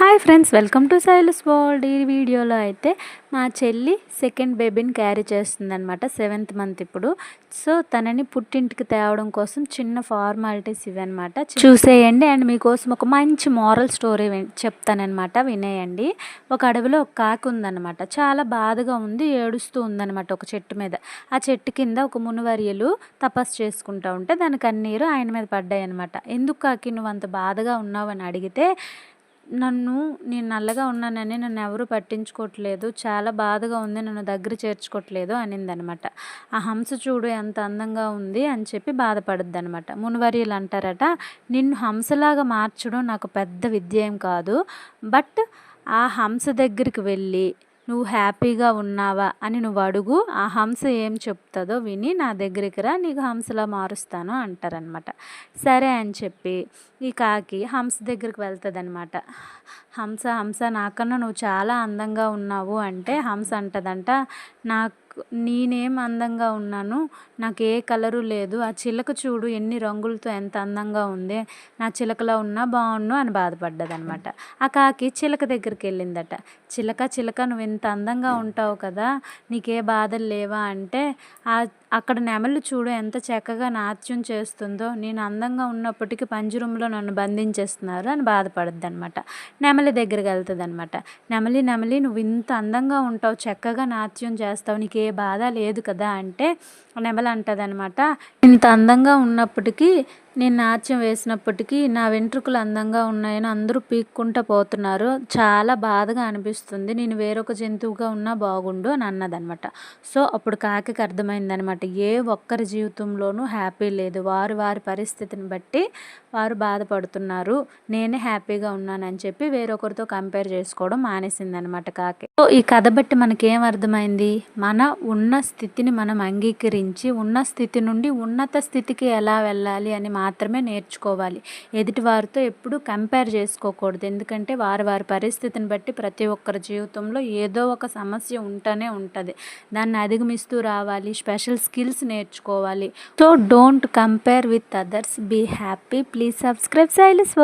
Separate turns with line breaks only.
Hi friends welcome to Sailu's world. ఈ వీడియోలో అయితే మా చెల్లి సెకండ్ బేబీని క్యారీ చేస్తుందనమాట సెవెంత్ మంత్ ఇప్పుడు. సో తనని పుట్టింటికి తేవడం కోసం చిన్న ఫార్మాలిటీస్ ఇవి అనమాట చూసేయండి అండ్ మీకోసం ఒక మంచి మారల్ స్టోరీ చెప్తానమాట వినేయండి. ఒక అడవిలో ఒక కాకి ఉందన్నమాట చాలా బాధగా ఉంది ఏడుస్తూ ఉందన్నమాట ఒక చెట్టు మీద. ఆ చెట్టు కింద ఒక మునివర్యలు తపస్సు చేసుకుంటూ ఉంటే దాని కన్నీరు ఆయన మీద పడ్డాయి అనమాట ఎందుకు కాకి నువ్వు అంత బాధగా ఉన్నావు అని అడిగితే నన్ను నేను నల్లగా ఉన్నానని నన్ను ఎవరు పట్టించుకోవట్లేదు చాలా బాధగా ఉంది నన్ను దగ్గర చేర్చుకోవట్లేదు అనిందనమాట. ఆ హంస చూడు ఎంత అందంగా ఉంది అని చెప్పి బాధపడుద్ది అనమాట మునివర్యులు అంటారట నిన్ను హంసలాగా మార్చడం నాకు పెద్ద విద్య ఏం కాదు. బట్ ఆ హంస దగ్గరికి వెళ్ళి నువ్వు హ్యాపీగా ఉన్నావా అని నువ్వు అడుగు ఆ హంస ఏం చెప్తుందో విని నా దగ్గరికి రా నీకు హంసలా మారుస్తాను అంటారనమాట సరే అని చెప్పి ఈ కాకి హంస దగ్గరికి వెళ్తుంది అనమాట హంస హంస నాకన్నా నువ్వు చాలా అందంగా ఉన్నావు అంటే హంస అంటదంట నాకు నేనేం అందంగా ఉన్నాను నాకు ఏ కలరు లేదు. ఆ చిలక చూడు ఎన్ని రంగులతో ఎంత అందంగా ఉంది. నా చిలకలో ఉన్నా బాగుండు అని బాధపడ్డదనమాట. ఆ కాకి చిలక దగ్గరికి వెళ్ళిందట. చిలక చిలక నువ్వు ఇంత అందంగా ఉంటావు కదా నీకే బాధలు లేవా అంటే ఆ అక్కడ నెమలి చూడు ఎంత చక్కగా నాట్యం చేస్తుందో నేను అందంగా ఉన్నప్పటికీ పంజరంలో నన్ను బంధించేస్తున్నారు అని బాధపడద్ది అనమాట నెమలి దగ్గరికి వెళ్తుంది అనమాట నెమలి నెమలి నువ్వు ఇంత అందంగా ఉంటావు చక్కగా నాట్యం చేస్తావు నీకు ఏ బాధ లేదు కదా అంటే నెమలి అంటుంది అనమాట ఇంత అందంగా ఉన్నప్పటికీ నేను నాట్యం వేసినప్పటికీ నా వెంట్రుకలు అందంగా ఉన్నాయని అందరూ పీక్కుంటూ పోతున్నారు. చాలా బాధగా అనిపిస్తుంది. నేను వేరొక జంతువుగా ఉన్నా బాగుండు అని అన్నదనమాట. సో అప్పుడు కాకి అర్థమైందనమాట. ఏ ఒక్కరి జీవితంలోనూ హ్యాపీ లేదు. వారు వారి పరిస్థితిని బట్టి వారు బాధపడుతున్నారు. నేనే హ్యాపీగా ఉన్నానని చెప్పి వేరొకరితో కంపేర్ చేసుకోవడం మానేసిందనమాట కాకి. సో ఈ కథ బట్టి మనకేం అర్థమైంది? మన ఉన్న స్థితిని మనం అంగీకరించి ఉన్న స్థితి నుండి ఉన్నత స్థితికి ఎలా వెళ్ళాలి అని మాత్రమే నేర్చుకోవాలి. ఎదుటి వారితో ఎప్పుడు కంపేర్ చేసుకోకూడదు. ఎందుకంటే వారి వారి పరిస్థితిని బట్టి ప్రతి ఒక్కరి జీవితంలో ఏదో ఒక సమస్య ఉంటూనే ఉంటుంది. దాన్ని అధిగమిస్తూ రావాలి. స్పెషల్ స్కిల్స్ నేర్చుకోవాలి. So don't compare with others. Be happy. Please subscribe Silas